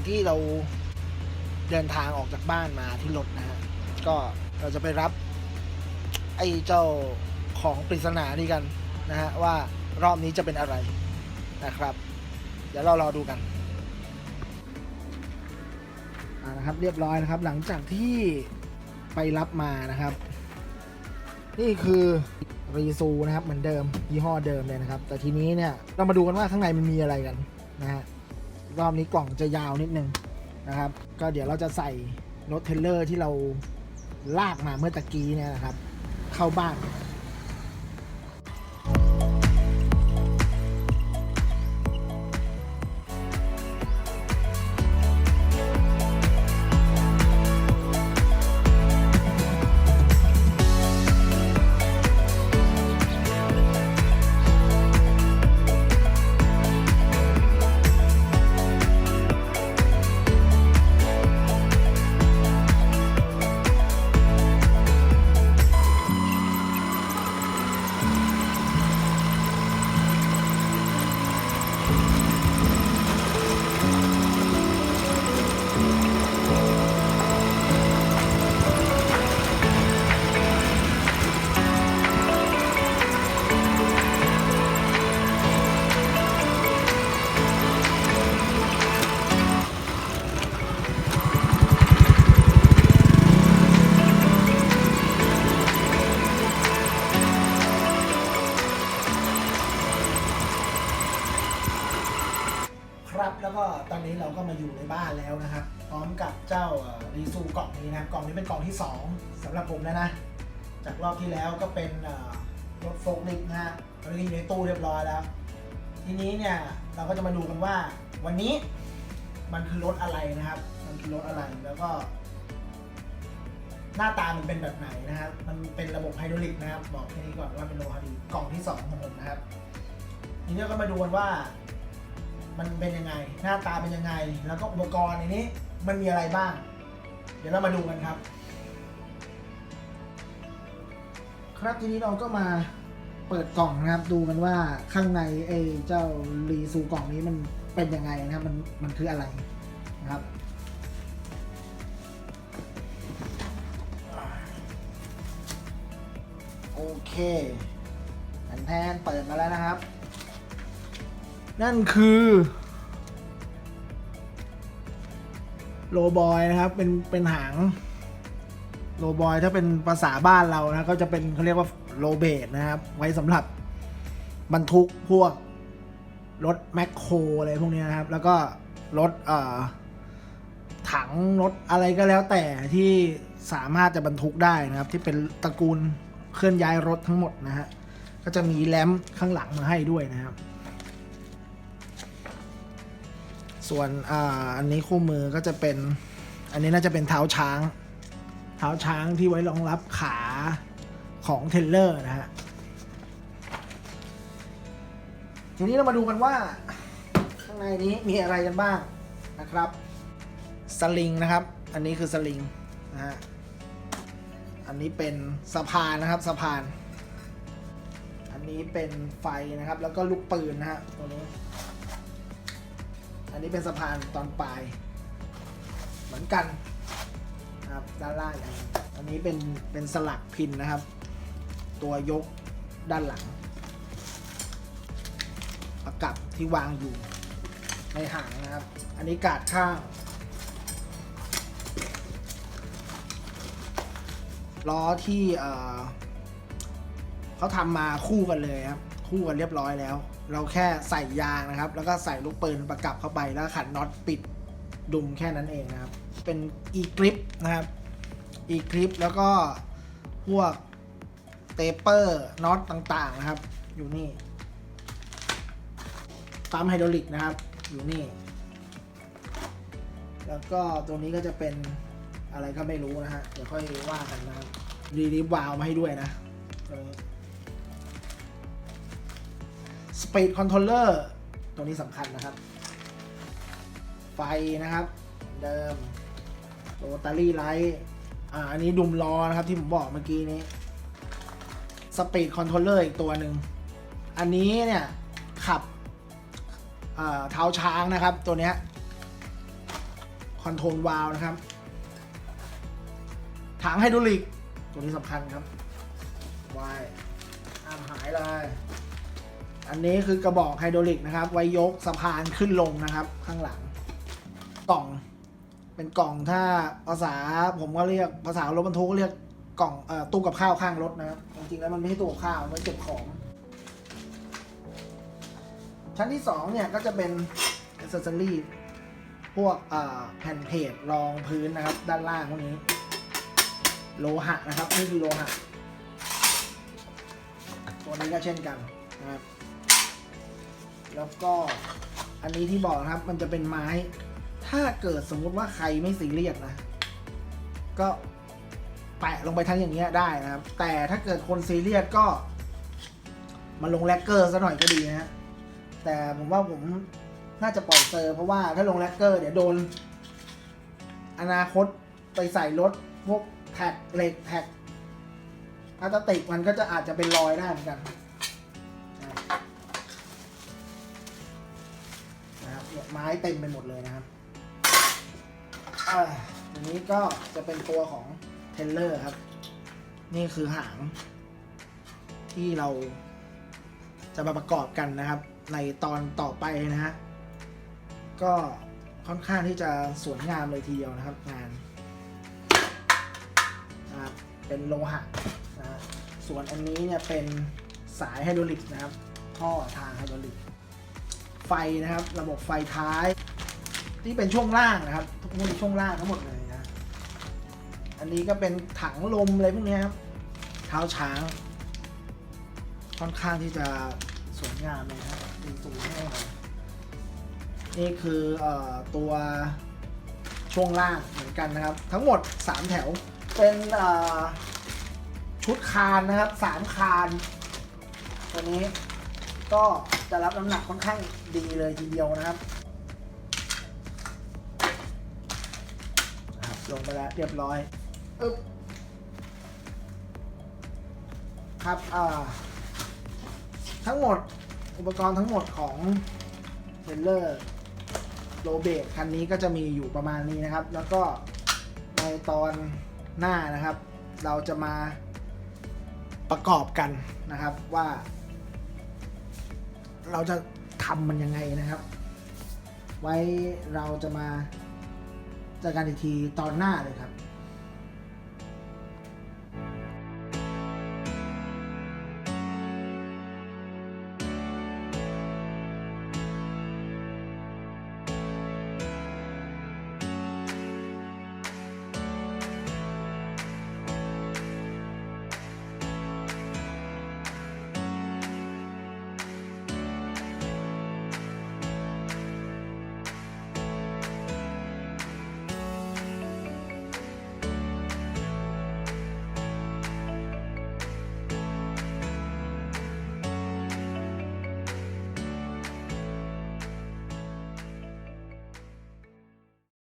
จากที่เราเดินทางออกจากบ้านมาที่รถนะฮะก็เราจะไปรับไอ้เจ้าของปริศนานี่กันนะฮะว่ารอบนี้จะเป็นอะไรนะครับ เดี๋ยวเรารอดูกันนะครับเรียบร้อยนะครับ หลังจากที่ไปรับมานะครับ นี่คือรีซูนะครับเหมือนเดิมยี่ห้อเดิมเลยนะครับ แต่ทีนี้เนี่ยเรามาดูกันว่าข้างในมันมีอะไรกันนะฮะ รอบนี้กล่องจะยาวนิดนึงนะครับ ก็เดี๋ยวเราจะใส่รถเทรลเลอร์ที่เราลากมาเมื่อตะกี้เนี่ยนะครับ เข้าบ้าน บ้านแล้วนะครับ พร้อมกับเจ้ารีซูกล่องนี้นะครับกล่องนี้เป็นกล่องที่ 2สำหรับผมแล้วนะ จากรอบที่แล้วก็เป็นรถโฟล์คลิฟนะฮะตอนนี้อยู่ในตู้เรียบร้อยแล้ว ทีนี้เนี่ยเราก็จะมาดูกันว่าวันนี้มันคือรถอะไรนะครับ มันคือรถอะไรแล้วก็ หน้าตามันเป็นแบบไหนนะครับ มันเป็นระบบไฮดรอลิกนะครับ บอกแค่นี้ก่อนว่าเป็นโลหะดีกล่องที่สองของผมนะครับทีนี้ก็มาดูกันว่า มันเป็นยังไง หน้าตาเป็นยังไง แล้วก็อุปกรณ์ในนี้มันมีอะไรบ้าง เดี๋ยวเรามาดูกันครับ ครับทีนี้เราก็มาเปิดกล่องนะครับ ดูกันว่าข้างในไอ้เจ้ารีซูกล่องนี้มันเป็นยังไงนะครับ มันมันคืออะไรนะครับโอเคแผ่นแทนเปิดมาแล้วนะครับ นั่นคือโลบอยนะครับ เป็น เป็นหางโลบอยถ้าเป็นภาษาบ้านเรานะก็จะเป็นเขาเรียกว่าโลเบดนะครับ ไว้สำหรับบรรทุกพวกรถแมคโครอะไรพวกนี้นะครับ แล้วก็รถเอ่อถังรถอะไรก็แล้วแต่ที่สามารถจะบรรทุกได้นะครับ ที่เป็นตระกูลเคลื่อนย้ายรถทั้งหมดนะฮะก็จะมีแรมข้างหลังมาให้ด้วยนะครับ ส่วนอ่าอันนี้คู่มือก็จะเป็น อันนี้น่าจะเป็นเท้าช้าง เท้าช้างที่ไว้รองรับขาของเทเลอร์นะฮะ ทีนี้เรามาดูกันว่า ข้างในนี้มีอะไรกันบ้างนะครับ สลิงนะครับ อันนี้คือสลิงนะฮะ อันนี้เป็นสะพานนะครับสะพาน อันนี้เป็นไฟนะครับ แล้วก็ลูกปืนนะฮะตัวนี้ อันนี้เป็นสะพานตอนปลาย เหมือนกันนะครับด้านล่างอันนี้เป็นเป็นสลักพินนะครับ ตัวยกด้านหลัง ประกับที่วางอยู่ในหางนะครับ อันนี้กาดข้าง ล้อที่ เขาทำมาคู่กันเลยครับคู่กันเรียบร้อยแล้ว เราแค่ใส่ยางนะครับ แล้วก็ใส่ลูกปืนประกับเข้าไปแล้วขันน็อตปิดดุมแค่นั้นเองนะครับ เป็น e grip นะครับ e grip แล้วก็พวกเตเปอร์น็อตต่างๆนะครับ อยู่นี่ปั๊มไฮดรอลิกนะครับ อยู่นี่ แล้วก็ตัวนี้ก็จะเป็นอะไรก็ไม่รู้นะฮะ เดี๋ยวค่อยว่ากันนะครับรีลิฟวาลมาให้ด้วยนะ Speed Controller ตัวนี้สำคัญนะครับ ไฟนะครับ เดิมโรตารี่ไลท์อ่าอันนี้ดุมล้อนะครับที่ผมบอกเมื่อกี้นี้ Speed Controller อีกตัวหนึ่ง อันนี้เนี่ยขับเท้าช้างนะครับตัวนี้คอนโทรลวาลนะครับ ถังไฮดรอลิก ตัวนี้สำคัญครับวายห้ามหายเลย อันนี้คือกระบอกไฮดรอลิกนะครับ ไว้ยกสะพานขึ้นลงนะครับ ข้างหลัง กล่อง เป็นกล่องถ้าภาษาผมก็เรียกภาษารถบรรทุกก็เรียกกล่องเอ่อตู้กับข้าวข้างรถนะครับ จริงๆแล้วมันไม่ใช่ตู้กับข้าวมันเก็บของ ชั้นที่สองเนี่ยก็จะเป็นอ c เซอรี่พวกแผ่นเพจรองพื้นนะครับ ด้านล่างพวกนี้ โลหะนะครับนี่คือโลหะ ตัวนี้ก็เช่นกันนะครับ แล้วก็อันนี้ที่บอกนะครับ มันจะเป็นไม้ ถ้าเกิดสมมุติว่าใครไม่ซีเรียสนะ ก็แปะลงไปทั้งอย่างเงี้ยได้นะครับ แต่ถ้าเกิดคนซีเรียสก็มาลงแลกเกอร์ซะหน่อยก็ดีนะฮะ แต่ผมว่าผมน่าจะปล่อยเซอร์เพราะว่าถ้าลงแลกเกอร์เดี๋ยวโดน อนาคตไปใส่รถพวกแท็กเหล็กแท็กพลาสติกมันก็จะอาจจะเป็นรอยได้เหมือนกัน ไม้เต็มไปหมดเลยนะครับอันนี้ก็จะเป็นตัวของเทเลอร์ครับ นี่คือหาง ที่เราจะมาประกอบกันนะครับ ในตอนต่อไปนะฮะ ก็ค่อนข้างที่จะสวยงามเลยทีเดียวนะครับ งานนะครับเป็นโลหะนะส่วนอันนี้เนี่ยเป็นสายไฮดรอลิกนะครับท่อทางไฮดรอลิก ไฟนะครับ ระบบไฟท้าย ที่เป็นช่วงล่างนะครับทุกพวกนี้ช่วงล่างทั้งหมดเลยนะ อันนี้ก็เป็นถังลมอะไรพวกนี้ครับเท้าช้าง ค่อนข้างที่จะสวยงามเลยนะครับมีตูให้เลยนี่คืออตัวช่วงล่างเหมือนกันนะครับ ทั้งหมด 3 แถวเป็นชุดคานนะครับสามคาน ตัวนี้ก็จะรับน้ำหนักค่อนข้าง ดีเลยทีเดียวนะครับนะครับ ลงไปแล้วเรียบร้อยอึ๊บครับอ่าทั้งหมดอุปกรณ์ทั้งหมดของเทเลอร์โรเบตคันนี้ก็จะมีอยู่ประมาณนี้นะครับ แล้วก็ในตอนหน้านะครับ เราจะมาประกอบกันนะครับว่า เราจะ ทำมันยังไงนะครับ ไว้เราจะมาเจอกันอีกทีตอนหน้าเลยครับ